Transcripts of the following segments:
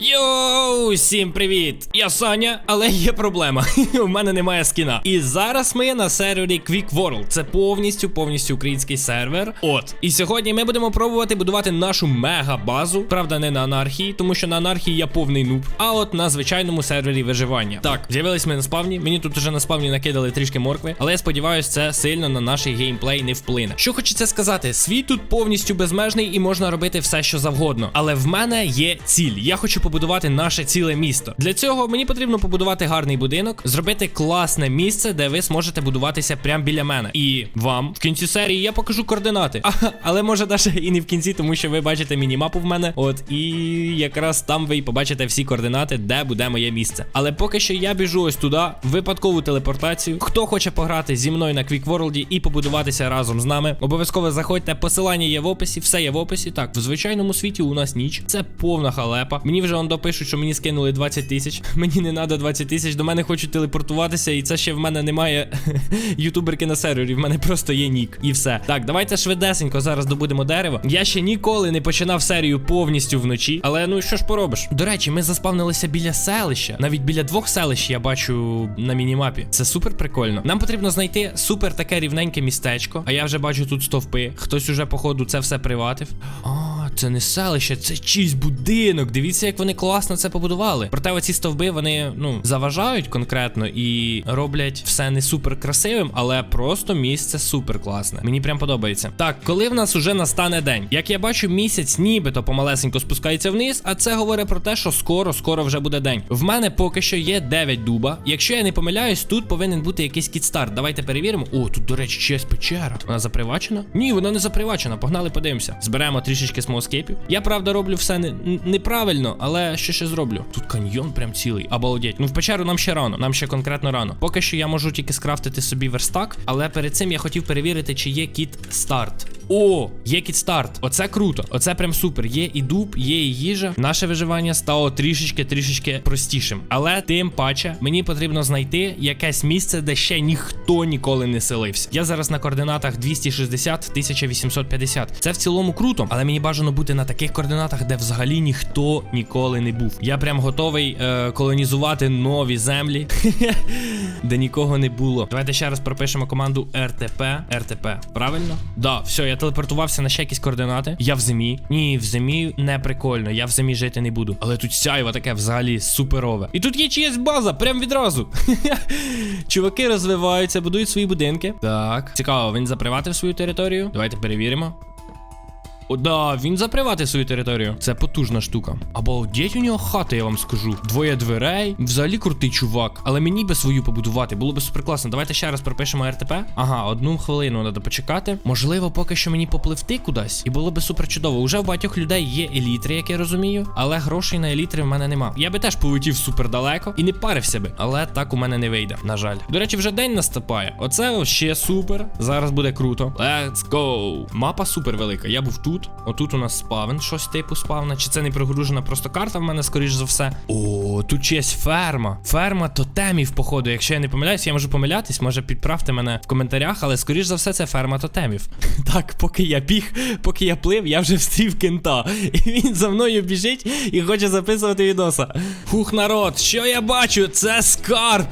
Yo! Всім привіт! Я Саня, але є проблема. У мене немає скіна. І зараз ми на сервері Quick World. Це повністю повністю український сервер. От. І сьогодні ми будемо пробувати будувати нашу мега-базу. Правда, не на анархії, тому що на анархії я повний нуб. А от на звичайному сервері виживання. Так, з'явились ми на спавні. Мені тут уже на спавні накидали трішки моркви, але я сподіваюся, це сильно на наш геймплей не вплине. Що хочеться сказати, світ тут повністю безмежний і можна робити все, що завгодно. Але в мене є ціль. Я хочу побудувати наше ціле місто. Для цього мені потрібно побудувати гарний будинок, зробити класне місце, де ви зможете будуватися прямо біля мене. І вам в кінці серії я покажу координати. А, але може навіть і не в кінці, тому що ви бачите мінімапу в мене. От і якраз там ви й побачите всі координати, де буде моє місце. Але поки що я біжу ось туди, випадкову телепортацію. Хто хоче пограти зі мною на Quick World і побудуватися разом з нами, обов'язково заходьте. Посилання є в описі, все є в описі. Так, в звичайному світі у нас ніч. Це повна халепа. Мені вже он допишуть, що мені скинули 20 тисяч. Мені не треба 20 тисяч. До мене хочуть телепортуватися, і це ще в мене немає ютуберки на сервері. В мене просто є нік. І все. Так, давайте швидесенько зараз добудемо дерево. Я ще ніколи не починав серію повністю вночі. Але ну що ж поробиш? До речі, ми заспавнилися біля селища. Навіть біля двох селищ я бачу на мінімапі. Це супер прикольно. Нам потрібно знайти супер таке рівненьке містечко. А я вже бачу тут стовпи. Хтось уже, походу, це все приватив. А, це не селище, це чийсь будинок. Дивіться, як вони класно це побудували. Проте оці стовби вони ну заважають конкретно і роблять все не супер красивим, але просто місце супер класне. Мені прям подобається. Так, коли в нас уже настане день, як я бачу, місяць нібито помалесенько спускається вниз, а це говорить про те, що скоро, скоро вже буде день. В мене поки що є 9 дуба. Якщо я не помиляюсь, тут повинен бути якийсь кітстарт. Давайте перевіримо. О, тут, до речі, чиясь печера. Вона запривачена? Ні, вона не запривачена. Погнали, подивимося. Зберемо трішечки смолскейпів. Я правда роблю все не, неправильно, але що ще зроблю? Тут каньйон прям цілий. Обалдеть. Ну в печеру нам ще рано, нам ще конкретно рано. Поки що я можу тільки скрафтити собі верстак, але перед цим я хотів перевірити, чи є кіт старт. О, є кіт старт. Оце круто. Оце прям супер. Є і дуб, є і їжа. Наше виживання стало трішечки, трішечки простішим. Але тим паче мені потрібно знайти якесь місце, де ще ніхто ніколи не селився. Я зараз на координатах 260 1850. Це в цілому круто, але мені бажано бути на таких координатах, де взагалі ніхто ніколи не був. Я прям готовий е, колонізувати нові землі, де нікого не було. Давайте ще раз пропишемо команду РТП. РТП. Правильно? Да, все, я телепортувався на ще якісь координати. Я в зимі. Ні, в зимі не прикольно. Я в зимі жити не буду. Але тут сяйво таке взагалі суперове. І тут є чиясь база, прям відразу. Чуваки розвиваються, будують свої будинки. Так, цікаво, він заприватив свою територію. Давайте перевіримо. О, да, він заприватив свою територію. Це потужна штука. Обалдеть у нього хата, я вам скажу. Двоє дверей. Взагалі крутий чувак. Але мені би свою побудувати. Було би супер класно. Давайте ще раз пропишемо РТП. Ага, одну хвилину треба почекати. Можливо, поки що мені попливти кудись. І було би супер чудово. Уже в багатьох людей є елітри, як я розумію. Але грошей на елітри в мене нема. Я би теж полетів супер далеко і не парився би. Але так у мене не вийде. На жаль. До речі, вже день наступає. Оце ще супер. Зараз буде круто. Let's go! Мапа супер велика. Я був тут. Отут у нас спавен, щось типу спавна. Чи це не прогружена просто карта в мене, скоріш за все. О, тут чиясь ферма. Ферма тотемів, походу. Якщо я не помиляюсь, я можу помилятись, може підправте мене в коментарях, але скоріш за все, це ферма тотемів. Так, поки я біг, поки я плив, я вже встрів кента. І він за мною біжить і хоче записувати відоса. Фух, народ, що я бачу? Це скарб.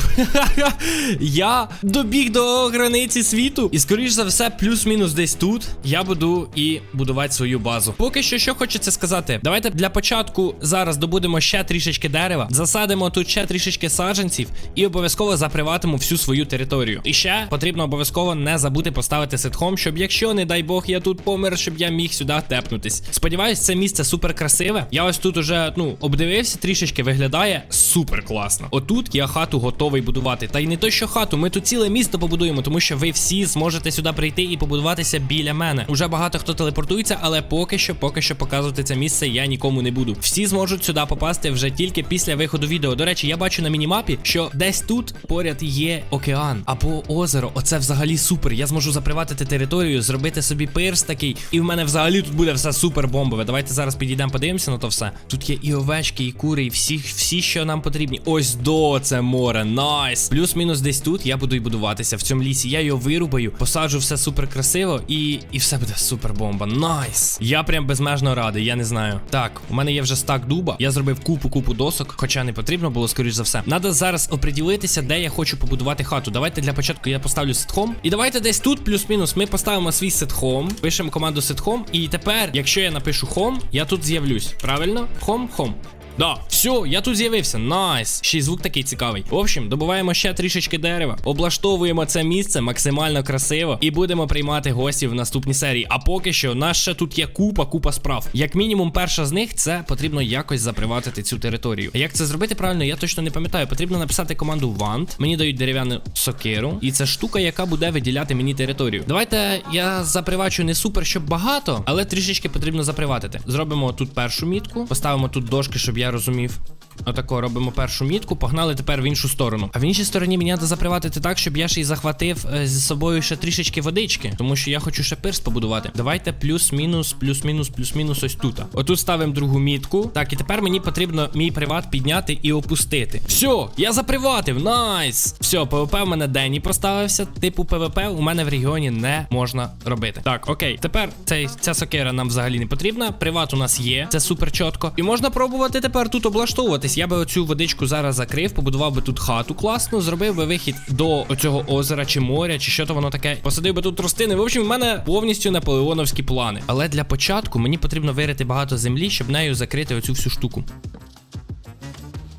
я добіг до границі світу. І скоріш за все, плюс-мінус десь тут я буду і будувати свою базу. Поки що, що хочеться сказати, давайте для початку зараз добудемо ще трішечки дерева, засадимо тут ще трішечки саджанців і обов'язково заприватимо всю свою територію. І ще потрібно обов'язково не забути поставити ситхом, щоб якщо, не дай Бог, я тут помер, щоб я міг сюди тепнутись. Сподіваюсь, це місце супер красиве. Я ось тут уже ну обдивився трішечки, виглядає супер класно. Отут я хату готовий будувати. Та й не то, що хату, ми тут ціле місто побудуємо, тому що ви всі зможете сюди прийти і побудуватися біля мене. Уже багато хто телепортується, але поки що, поки що показувати це місце я нікому не буду. Всі зможуть сюди попасти вже тільки після виходу відео. До речі, я бачу на мінімапі, що десь тут поряд є океан або озеро. Оце взагалі супер. Я зможу заприватити територію, зробити собі пирс такий, і в мене взагалі тут буде все супер бомбове. Давайте зараз підійдемо, подивимося на то все. Тут є і овечки, і кури, і всіх всі, що нам потрібні. Ось до це море. Найс. Плюс-мінус десь тут я буду і будуватися в цьому лісі. Я його вирубаю, посаджу все супер красиво і, і все буде супер бомба. Найс. Я прям безмежно радий, я не знаю. Так, у мене є вже стак дуба. Я зробив купу-купу досок, хоча не потрібно було, скоріш за все. Надо зараз оприділитися, де я хочу побудувати хату. Давайте для початку я поставлю сетхом. І давайте десь тут, плюс-мінус, ми поставимо свій сетхом. Пишемо команду сетхом. І тепер, якщо я напишу хом, я тут з'явлюсь. Правильно? Хом, хом. Да, все, я тут з'явився. Найс. Ще й звук такий цікавий. В общем, добуваємо ще трішечки дерева, облаштовуємо це місце максимально красиво і будемо приймати гостів в наступній серії. А поки що, у нас ще тут є купа, купа справ. Як мінімум, перша з них це потрібно якось заприватити цю територію. Як це зробити правильно, я точно не пам'ятаю. Потрібно написати команду want. Мені дають дерев'яну сокиру, і це штука, яка буде виділяти мені територію. Давайте я запривачу не супер, щоб багато, але трішечки потрібно заприватити. Зробимо тут першу мітку, поставимо тут дошки, щоб я розумів. Отако робимо першу мітку, погнали тепер в іншу сторону. А в іншій стороні мені треба заприватити так, щоб я ще й захватив е, зі собою ще трішечки водички, тому що я хочу ще пирс побудувати. Давайте плюс-мінус, плюс-мінус, плюс-мінус ось тут. Отут ставимо другу мітку. Так, і тепер мені потрібно мій приват підняти і опустити. Все, я заприватив, найс! Все, ПВП в мене Дені проставився. Типу ПВП у мене в регіоні не можна робити. Так, окей, тепер цей, ця сокира нам взагалі не потрібна. Приват у нас є, це супер чітко. І можна пробувати тепер тут облаштовуватись. Я би оцю водичку зараз закрив, побудував би тут хату класно, зробив би вихід до оцього озера чи моря, чи що то воно таке. Посадив би тут ростини. В общем, в мене повністю наполеоновські плани. Але для початку мені потрібно вирити багато землі, щоб нею закрити оцю всю штуку.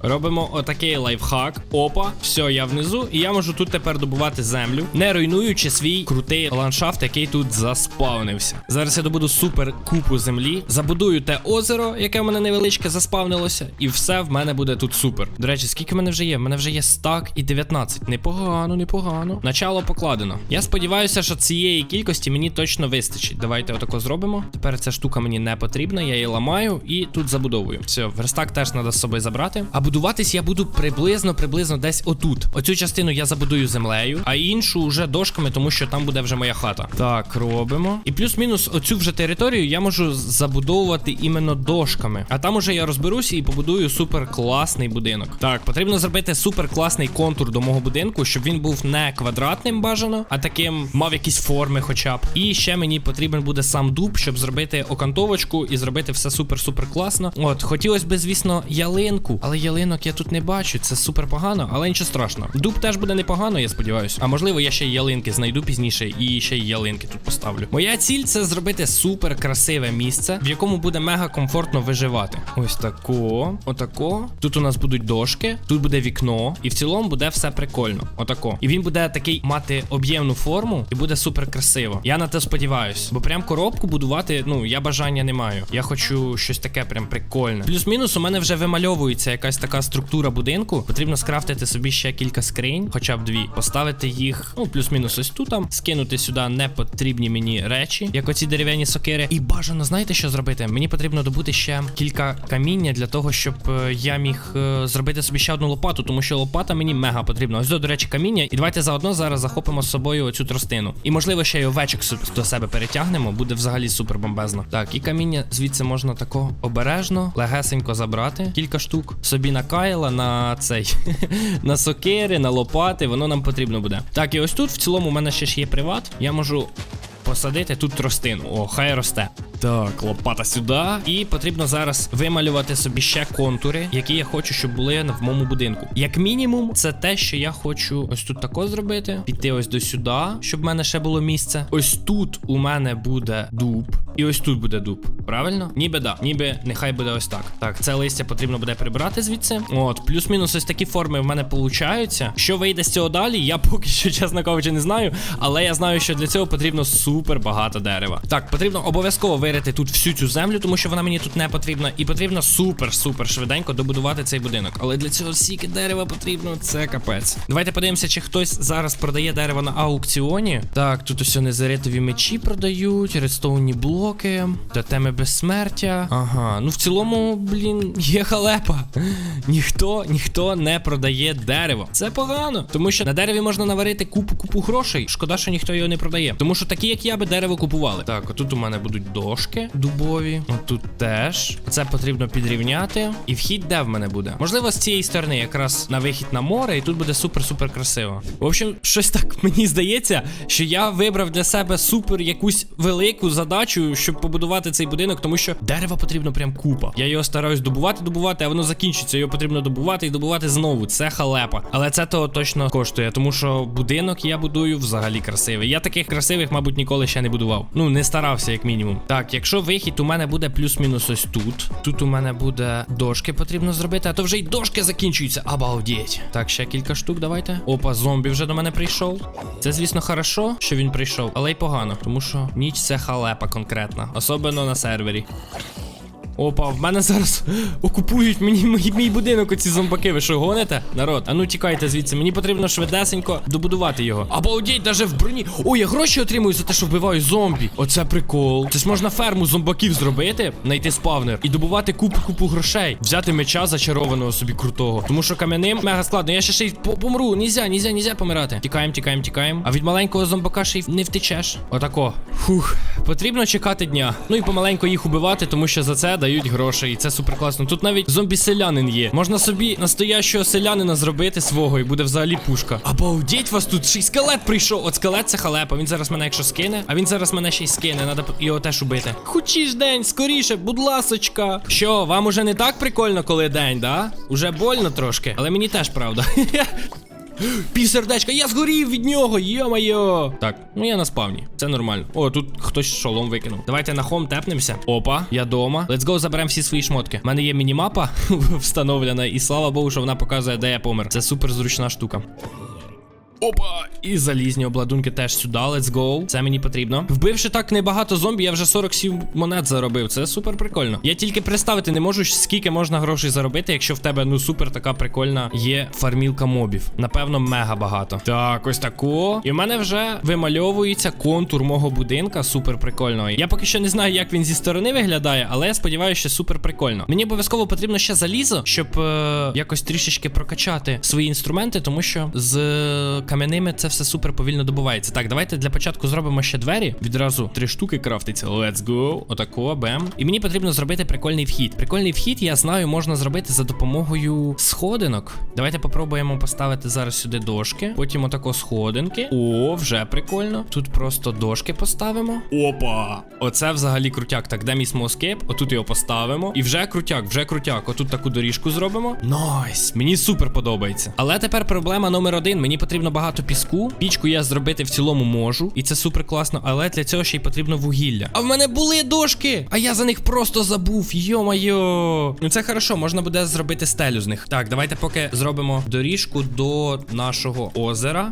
Робимо отакий лайфхак. Опа, все, я внизу, і я можу тут тепер добувати землю, не руйнуючи свій крутий ландшафт, який тут заспавнився. Зараз я добуду супер купу землі, забудую те озеро, яке в мене невеличке заспавнилося, і все в мене буде тут супер. До речі, скільки в мене вже є? В мене вже є стак і 19. Непогано, непогано. Начало покладено. Я сподіваюся, що цієї кількості мені точно вистачить. Давайте отако зробимо. Тепер ця штука мені не потрібна, я її ламаю і тут забудовую. Все, верстак теж треба з собою забрати. А будуватись я буду приблизно, приблизно десь отут. Оцю частину я забудую землею, а іншу вже дошками, тому що там буде вже моя хата. Так, робимо. І плюс-мінус оцю вже територію я можу забудовувати іменно дошками. А там уже я розберуся і побудую супер класний будинок. Так, потрібно зробити супер класний контур до мого будинку, щоб він був не квадратним бажано, а таким мав якісь форми, хоча б. І ще мені потрібен буде сам дуб, щоб зробити окантовочку і зробити все супер-супер класно. От, хотілося б, звісно, ялинку, але ялинок я тут не бачу. Це супер погано, але нічого страшного. Дуб теж буде непогано, я сподіваюся. А можливо, я ще й ялинки знайду пізніше і ще й ялинки тут поставлю. Моя ціль це зробити супер красиве місце, в якому буде мега комфортно виживати. Ось тако, отако. Тут у нас будуть дошки, тут буде вікно, і в цілому буде все прикольно. Отако. І він буде такий мати об'ємну форму і буде супер красиво. Я на те сподіваюсь. Бо прям коробку будувати, ну я бажання не маю. Я хочу щось таке прям прикольне. Плюс-мінус у мене вже вимальовується якась така структура будинку. Потрібно скрафтити собі ще кілька скринь, хоча б дві, поставити їх, ну плюс-мінус ось тут, там, скинути сюди непотрібні мені речі, як оці дерев'яні сокири. І бажано, знаєте, що зробити? Мені потрібно добути ще кілька каміння для того, щоб е, я міг е, зробити собі ще одну лопату, тому що лопата мені мега потрібна. Ось до речі, каміння. І давайте заодно зараз захопимо з собою оцю тростину. І можливо ще й овечок до себе перетягнемо, буде взагалі супер бомбезно. Так, і каміння звідси можна тако обережно, легесенько забрати. Кілька штук собі на кайла, на цей на сокири, на лопати. Воно нам потрібно буде. Так, і ось тут в цілому у мене ще ж є приват. Я можу посадити тут тростину. О, хай росте. Так, лопата сюди. І потрібно зараз вималювати собі ще контури, які я хочу, щоб були в моєму будинку. Як мінімум, це те, що я хочу ось тут тако зробити. Піти ось до сюди, щоб в мене ще було місце. Ось тут у мене буде дуб. І ось тут буде дуб. Правильно? Ніби да. Ніби нехай буде ось так. Так, це листя потрібно буде прибрати звідси. От, плюс-мінус ось такі форми в мене получаються. Що вийде з цього далі, я поки що, чесно кажучи, не знаю. Але я знаю, що для цього потрібно супер багато дерева. Так, потрібно обов'язково вирити тут всю цю землю, тому що вона мені тут не потрібна. І потрібно супер-супер швиденько добудувати цей будинок. Але для цього стільки дерева потрібно, це капець. Давайте подивимося, чи хтось зараз продає дерево на аукціоні. Так, тут ось незаритові мечі продають, редстоунні блоки, тотеми безсмертя. Ага, ну в цілому, блін, є халепа. Ніхто, ніхто не продає дерево. Це погано, тому що на дереві можна наварити купу купу грошей. Шкода, що ніхто його не продає. Тому що такі, як я, би дерево купували. Так, отут у мене будуть дошки. Дошки дубові. От тут теж. Це потрібно підрівняти. І вхід де в мене буде? Можливо, з цієї сторони, якраз на вихід на море, і тут буде супер-супер красиво. В общем, щось так мені здається, що я вибрав для себе супер якусь велику задачу, щоб побудувати цей будинок, тому що дерева потрібно прям купа. Я його стараюсь добувати, добувати, а воно закінчиться. Його потрібно добувати і добувати знову. Це халепа. Але це того точно коштує, тому що будинок я будую взагалі красивий. Я таких красивих, мабуть, ніколи ще не будував. Ну, не старався, як мінімум. Так, якщо вихід у мене буде плюс-мінус ось тут. Тут у мене буде дошки потрібно зробити, а то вже й дошки закінчуються. Обалдеть. Так, ще кілька штук, давайте. Опа, зомбі вже до мене прийшов. Це, звісно, хорошо, що він прийшов, але й погано, тому що ніч це халепа конкретна, особливо на сервері. Опа, в мене зараз окупують мені мій, мій будинок оці зомбаки. Ви що гоните? Народ, а ну тікайте звідси. Мені потрібно швидесенько добудувати його. Обалдеть, даже в броні. Ой, я гроші отримую за те, що вбиваю зомбі. Оце прикол. Це ж можна ферму зомбаків зробити, знайти спавнер і добувати купу купу грошей. Взяти меча зачарованого собі крутого. Тому що кам'яним мега складно. Я ще ще й по- помру. Нізя, нізя, нізя помирати. Тікаємо, тікаємо, тікаємо. А від маленького зомбака ще й не втечеш. Отако. Фух. Потрібно чекати дня. Ну і помаленько їх убивати, тому що за це дають гроші. І це супер класно. Тут навіть зомбі-селянин є. Можна собі настоящого селянина зробити свого, і буде взагалі пушка. Обалдеть вас тут ще й скелет прийшов. От скелет це халепа. Він зараз мене, якщо скине, а він зараз мене ще й скине. Надо його теж убити. Хочеш день, скоріше, будь ласочка. Що, вам уже не так прикольно, коли день, да? Уже больно трошки, але мені теж правда. Півсердечка, я згорів від нього, йо-моє. Так, ну я на спавні, це нормально. О, тут хтось шолом викинув. Давайте на хом тепнемося. Опа, я дома. Let's go, заберемо всі свої шмотки. У мене є мінімапа встановлена, і слава Богу, що вона показує, де я помер. Це супер зручна штука. Опа! І залізні обладунки теж сюди. Let's go. Це мені потрібно. Вбивши так небагато зомбі, я вже 47 монет заробив. Це супер прикольно. Я тільки представити не можу, скільки можна грошей заробити, якщо в тебе ну супер така прикольна є фармілка мобів. Напевно, мега багато. Так, ось тако. І в мене вже вимальовується контур мого будинка. Супер прикольного. Я поки що не знаю, як він зі сторони виглядає, але я сподіваюся, що супер прикольно. Мені обов'язково потрібно ще залізо, щоб е, якось трішечки прокачати свої інструменти, тому що з е, кам'яними це все супер повільно добувається. Так, давайте для початку зробимо ще двері. Відразу три штуки крафтиться. Let's go. Отако, бем. І мені потрібно зробити прикольний вхід. Прикольний вхід, я знаю, можна зробити за допомогою сходинок. Давайте попробуємо поставити зараз сюди дошки. Потім отако сходинки. О, вже прикольно. Тут просто дошки поставимо. Опа! Оце взагалі крутяк. Так, де мій смоскейп? Отут його поставимо. І вже крутяк, вже крутяк. Отут таку доріжку зробимо. Найс! Мені супер подобається. Але тепер проблема номер один. Мені потрібно багато піску. Пічку я зробити в цілому можу. І це супер класно. Але для цього ще й потрібно вугілля. А в мене були дошки! А я за них просто забув. Йо-майо. Ну це хорошо, можна буде зробити стелю з них. Так, давайте поки зробимо доріжку до нашого озера.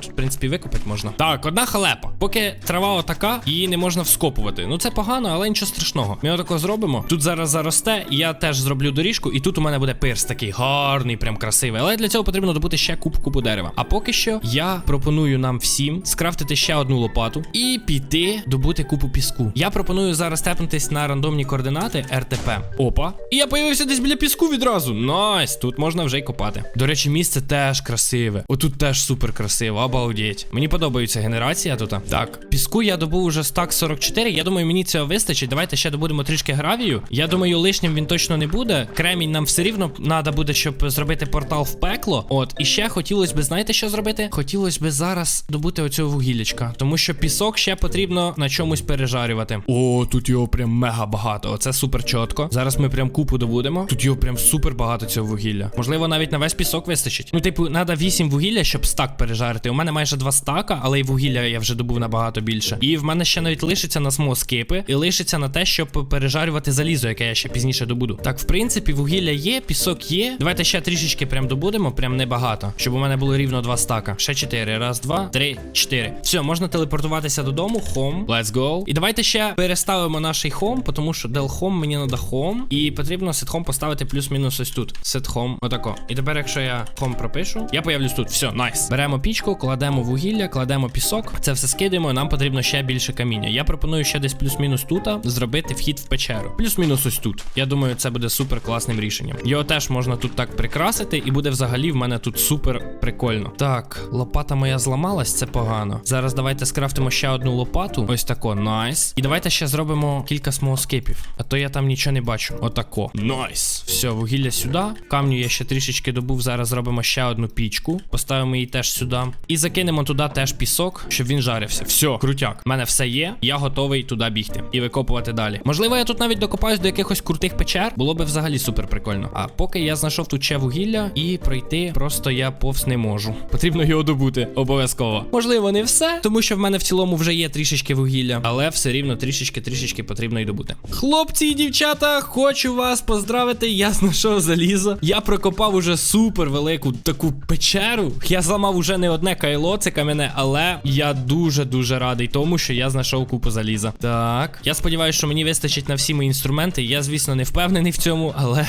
Тут, в принципі, викопати можна. Так, одна халепа. Поки трава отака, її не можна вскопувати. Ну це погано, але нічого страшного. Ми отако зробимо. Тут зараз заросте, і я теж зроблю доріжку, і тут у мене буде пирс такий гарний, прям красивий. Але для цього потрібно добути ще куб кубу дерева. А поки що я пропоную нам всім скрафтити ще одну лопату і піти добути купу піску. Я пропоную зараз тепнутись на рандомні координати РТП. Опа. І я появився десь біля піску відразу. Найс, тут можна вже й копати. До речі, місце теж красиве. Отут теж супер красиво. Обалдеть. Мені подобається генерація тут. Так, піску я добув уже стак 44. Я думаю, мені цього вистачить. Давайте ще добудемо трішки гравію. Я думаю, лишнім він точно не буде. Кремінь нам все рівно треба буде, щоб зробити портал в пекло. От, і ще хотілося б, знаєте, що зробити? Хотілося б зараз добути оцього вугіллячка. Тому що пісок ще потрібно на чомусь пережарювати. О, тут його прям мега багато. Оце супер чітко. Зараз ми прям купу добудемо. Тут його прям супер багато цього вугілля. Можливо, навіть на весь пісок вистачить. Ну, типу, треба 8 вугілля, щоб стак пережарити. У мене майже 2 стака, але й вугілля я вже добув набагато більше. І в мене ще навіть лишиться на смоскипи, і лишиться на те, щоб пережарювати залізо, яке я ще пізніше добуду. Так, в принципі, вугілля є, пісок є. Давайте ще трішечки прям добудемо, прям небагато, щоб у мене було рівно 2 стака. Ще 4. Раз, два, три, чотири. Все, можна телепортуватися додому. Home. Let's go. І давайте ще переставимо наш хом, тому що del home мені надо home. І потрібно home поставити плюс-мінус ось тут. Home. Отако. І тепер, якщо я home пропишу, я появлюсь тут. Все, найс. Беремо пічку, кладемо вугілля, кладемо пісок, це все скидаємо. Нам потрібно ще більше каміння. Я пропоную ще десь плюс-мінус тут зробити вхід в печеру. Плюс-мінус ось тут. Я думаю, це буде супер класним рішенням. Його теж можна тут так прикрасити, і буде взагалі в мене тут супер прикольно. Так, лопата моя зламалась, це погано. Зараз давайте скрафтимо ще одну лопату. Ось тако, найс. І давайте ще зробимо кілька смолоскипів. А то я там нічого не бачу. Отако. Найс. Все, вугілля сюди. Камню я ще трішечки добув. Зараз зробимо ще одну пічку. Поставимо її теж сюди. І закинемо туди теж пісок, щоб він жарився. Все, крутяк. У мене все є. Я готовий туди бігти і викопувати далі. Можливо, я тут навіть докопаюсь до якихось крутих печер. Було би взагалі супер прикольно. А поки я знайшов тут ще вугілля і пройти, просто я повз не можу. Потрібно його добути, обов'язково. Можливо, не все, тому що в мене в цілому вже є трішечки вугілля, але все рівно трішечки-трішечки потрібно й добути. Хлопці і дівчата, хочу вас поздравити. Я знайшов залізо. Я прокопав уже супер велику таку печеру. Я зламав уже не одне кайло, це кам'яне, але я дуже-дуже радий тому, що я знайшов купу заліза. Так, я сподіваюся, що мені вистачить на всі мої інструменти. Я, звісно, не впевнений в цьому, але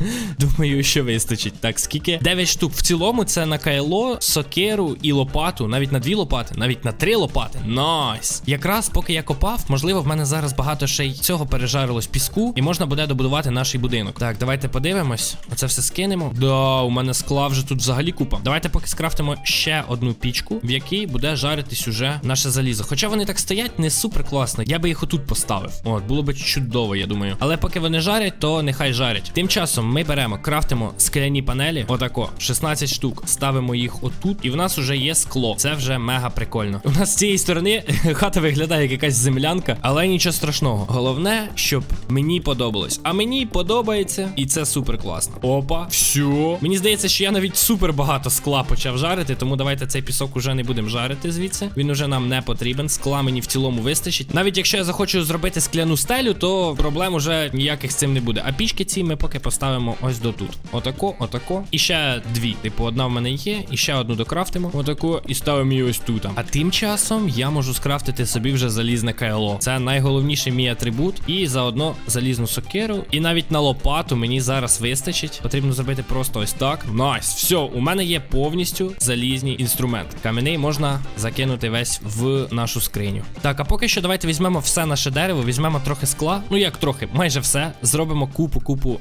думаю, що вистачить. Так, скільки? 9 штук. В цілому це на кайло, сокеру і лопату. Навіть на дві лопати, навіть на три лопати. Найс. Якраз поки я копав, можливо, в мене зараз багато ще й цього пережарилось піску, і можна буде добудувати наш будинок. Так, давайте подивимось. Оце все скинемо. Да, у мене скла вже тут взагалі купа. Давайте поки скрафтимо ще одну пічку, в якій буде жаритись уже наше залізо. Хоча вони так стоять не супер класно. Я би їх отут поставив. От, було би чудово, я думаю. Але поки вони жарять, то нехай жарять. Тим часом ми беремо, крафтимо скляні панелі. Отако, 16 штук. Ставимо їх отут, і в нас вже є скло. Це вже мега прикольно. У нас з цієї сторони хата виглядає як якась землянка, але нічого страшного. Головне, щоб мені подобалось. А мені подобається, і це супер класно. Опа, все. Мені здається, що я навіть супер багато скла почав жарити, тому давайте цей пісок уже не будемо жарити звідси. Він уже нам не потрібен. Скла мені в цілому вистачить. Навіть якщо я захочу зробити скляну стелю, то проблем уже ніяких з цим не буде. А пічки ці ми поки поставимо ось до тут. Отако, отако. І ще дві. Типу, одна в мене є, і ще одну докрафтимо. Отако, і ставимо її ось тут. А тим часом я можу скрафтити собі вже залізне кайло. Це найголовніший мій атрибут. І заодно залізну сокеру. І навіть на лопату мені зараз вистачить. Потрібно зробити просто ось так. Найс. Все, у мене є повністю залізні інструменти. Кам'яний можна закинути весь в нашу скриню. Так, а поки що давайте візьмемо все наше дерево, візьмемо трохи скла. Ну як трохи, майже все. Зробимо купу-купу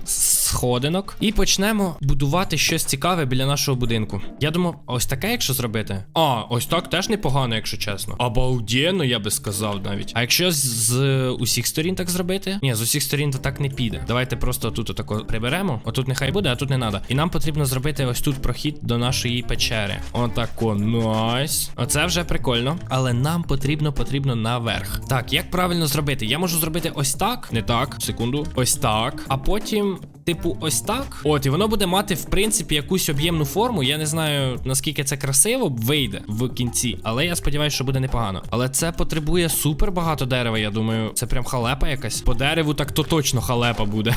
сходинок і почнемо будувати щось цікаве біля нашого будинку. Я думаю, ось таке, якщо зробити. А, ось так теж непогано, якщо чесно. Обалденно, я би сказав навіть. А якщо з, з усіх сторін так зробити? Ні, з усіх сторін то так не піде. Давайте просто тут отако приберемо. Отут нехай буде, а тут не треба. І нам потрібно зробити ось тут прохід до нашої печери. Отако, найс. Оце вже прикольно. Але нам потрібно потрібно наверх. Так, як правильно зробити? Я можу зробити ось так. Не так, секунду. Ось так. А потім. Типу, ось так. От, і воно буде мати, в принципі, якусь об'ємну форму. Я не знаю, наскільки це красиво вийде в кінці, але я сподіваюся, що буде непогано. Але це потребує супер багато дерева, я думаю. Це прям халепа якась. По дереву так то точно халепа буде.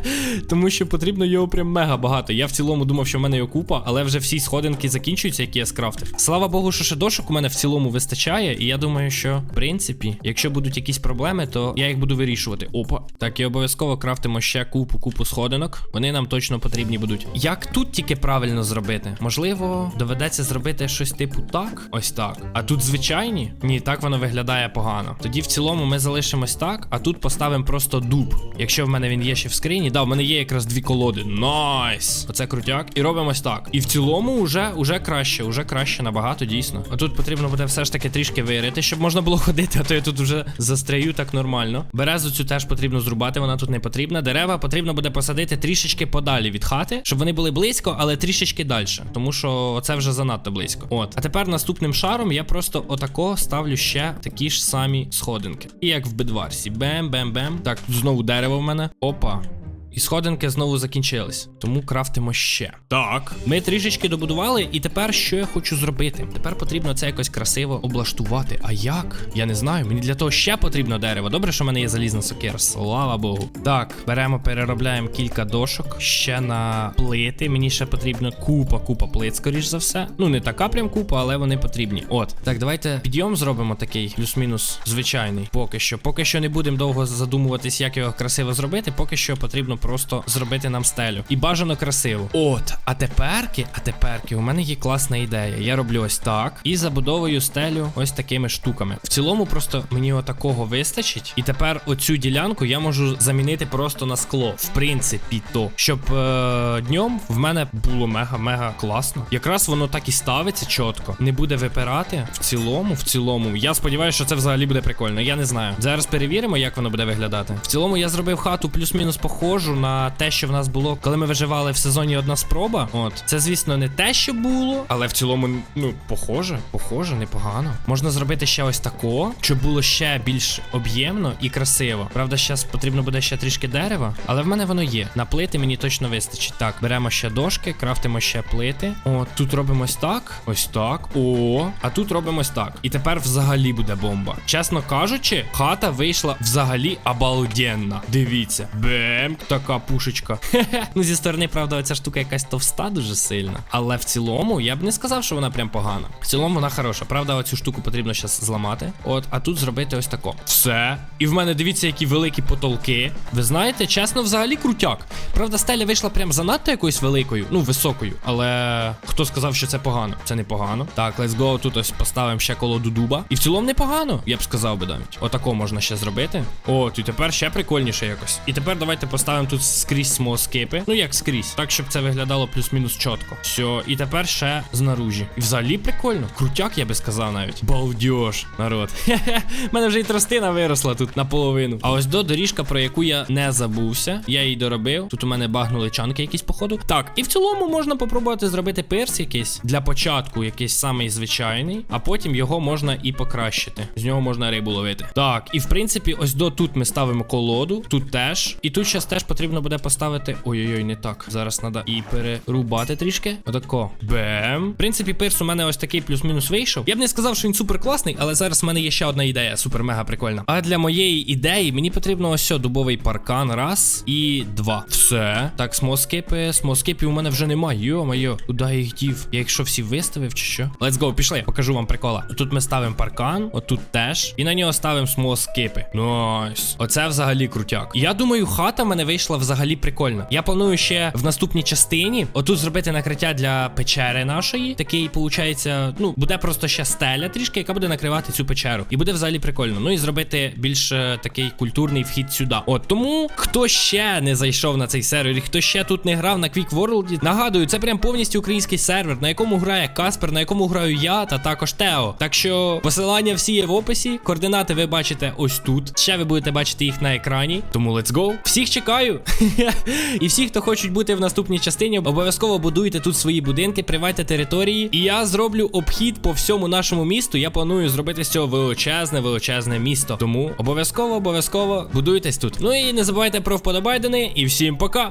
Тому що потрібно його прям мега багато. Я в цілому думав, що в мене його купа, але вже всі сходинки закінчуються, які я скрафтив. Слава Богу, що ще дошок у мене в цілому вистачає. І я думаю, що в принципі, якщо будуть якісь проблеми, то я їх буду вирішувати. Опа. Так, і обов'язково крафтимо ще купу-купу сходинок. Вони нам точно потрібні будуть. Як тут тільки правильно зробити? Можливо, доведеться зробити щось типу так. Ось так. А тут звичайні? Ні, так воно виглядає погано. Тоді в цілому ми залишимось так, а тут поставимо просто дуб. Якщо в мене він є ще в скрині, да, в мене є якраз дві колоди. Найс! Оце крутяк. І робимо ось так. І в цілому вже, уже краще, уже краще набагато, дійсно. А тут потрібно буде все ж таки трішки вирити, щоб можна було ходити, а то я тут вже застряю так нормально. Березу цю теж потрібно зрубати, вона тут не потрібна. Дерева потрібно буде посадити трішечки подалі від хати, щоб вони були близько, але трішечки далі. Тому що це вже занадто близько. От. А тепер наступним шаром я просто отако ставлю ще такі ж самі сходинки. І як в бедварсі. Бем-бем-бем. Так, знову дерево в мене. Опа. І сходинки знову закінчились, тому крафтимо ще. Так, ми трішечки добудували, і тепер що я хочу зробити? Тепер потрібно це якось красиво облаштувати. А як? Я не знаю. Мені для того ще потрібно дерево. Добре, що в мене є залізна сокира. Слава Богу. Так, беремо, переробляємо кілька дошок ще на плити. Мені ще потрібно купа, купа плит, скоріш за все. Ну, не така прям купа, але вони потрібні. От. Так, давайте підйом зробимо такий, плюс-мінус звичайний. Поки що. Поки що не будемо довго задумуватись, як його красиво зробити. Поки що потрібно просто зробити нам стелю. І бажано красиво. От, а теперки, а теперки, у мене є класна ідея. Я роблю ось так і забудовую стелю ось такими штуками. В цілому, просто мені отакого вистачить. І тепер оцю ділянку я можу замінити просто на скло. В принципі, то щоб е, днем в мене було мега-мега класно. Якраз воно так і ставиться чітко. Не буде випирати. В цілому, в цілому. Я сподіваюся, що це взагалі буде прикольно. Я не знаю. Зараз перевіримо, як воно буде виглядати. В цілому я зробив хату плюс-мінус похожу на те, що в нас було, коли ми виживали в сезоні одна спроба. От це, звісно, не те, що було, але в цілому, ну, похоже, похоже, непогано. Можна зробити ще ось тако, щоб було ще більш об'ємно і красиво. Правда, зараз потрібно буде ще трішки дерева, але в мене воно є. На плити мені точно вистачить. Так, беремо ще дошки, крафтимо ще плити. От тут робимо ось так, ось так. О, а тут робимо ось так. І тепер взагалі буде бомба. Чесно кажучи, хата вийшла взагалі обалденна. Дивіться, бем, така пушечка. Ну зі сторони, правда, ця штука якась товста дуже сильна. Але в цілому я б не сказав, що вона прям погана. В цілому вона хороша. Правда, оцю штуку потрібно зараз зламати. От, а тут зробити ось тако. Все. І в мене дивіться, які великі потолки. Ви знаєте, чесно, взагалі крутяк. Правда, стеля вийшла прям занадто якоюсь великою, ну високою. Але хто сказав, що це погано? Це не погано. Так, let's go. Тут ось поставимо ще колоду дуба. І в цілому непогано, я б сказав би навіть. Отако можна ще зробити. От, і тепер ще прикольніше якось. І тепер давайте поставимо тут скрізь смоскипи. Ну як скрізь, так щоб це виглядало плюс-мінус чітко. Все, і тепер ще знаружі. І взагалі прикольно. Крутяк, я би сказав навіть. Балдеж, народ. Хе-хе. Мене вже і тростина виросла тут наполовину. А ось до доріжка, про яку я не забувся. Я її доробив. Тут у мене багнули чанки якісь, походу. Так, і в цілому можна попробувати зробити перс якийсь. Для початку якийсь самий звичайний, а потім його можна і покращити. З нього можна рибу ловити. Так, і в принципі, ось до тут ми ставимо колоду, тут теж. І тут зараз теж потрібно буде поставити. Ой-ой-ой, не так. Зараз треба і перерубати трішки. Отако. Бем. В принципі, перс у мене ось такий плюс-мінус вийшов. Я б не сказав, що він супер класний, але зараз в мене є ще одна ідея, супер мега прикольна. А для моєї ідеї мені потрібно ось дубовий паркан. Раз і два. Все. Так, смоскипи. Смоскипів у мене вже немає. Йо-моє, куди їх дів? Я їх що всі виставив чи що? Let's go, пішли, покажу вам прикола. Тут ми ставимо паркан, отут теж. І на нього ставимо смоскипи. Найс. Оце взагалі крутяк. Я думаю, хата мене вийшла взагалі прикольно. Я планую ще в наступній частині отут зробити накриття для печери нашої. Такий, виходить, ну, буде просто ще стеля трішки, яка буде накривати цю печеру. І буде взагалі прикольно. Ну і зробити більш е, такий культурний вхід сюди. От тому, хто ще не зайшов на цей сервер, і хто ще тут не грав на Quick World, нагадую, це прям повністю український сервер, на якому грає Каспер, на якому граю я та також Тео. Так що посилання всі є в описі. Координати ви бачите ось тут. Ще ви будете бачити їх на екрані. Тому let's go. Всіх чекаю. І всі, хто хочуть бути в наступній частині, обов'язково будуйте тут свої будинки, привайте території. І я зроблю обхід по всьому нашому місту. Я планую зробити з цього величезне, величезне місто. Тому обов'язково, обов'язково будуйтесь тут. Ну і не забувайте про вподобайдени. І всім пока.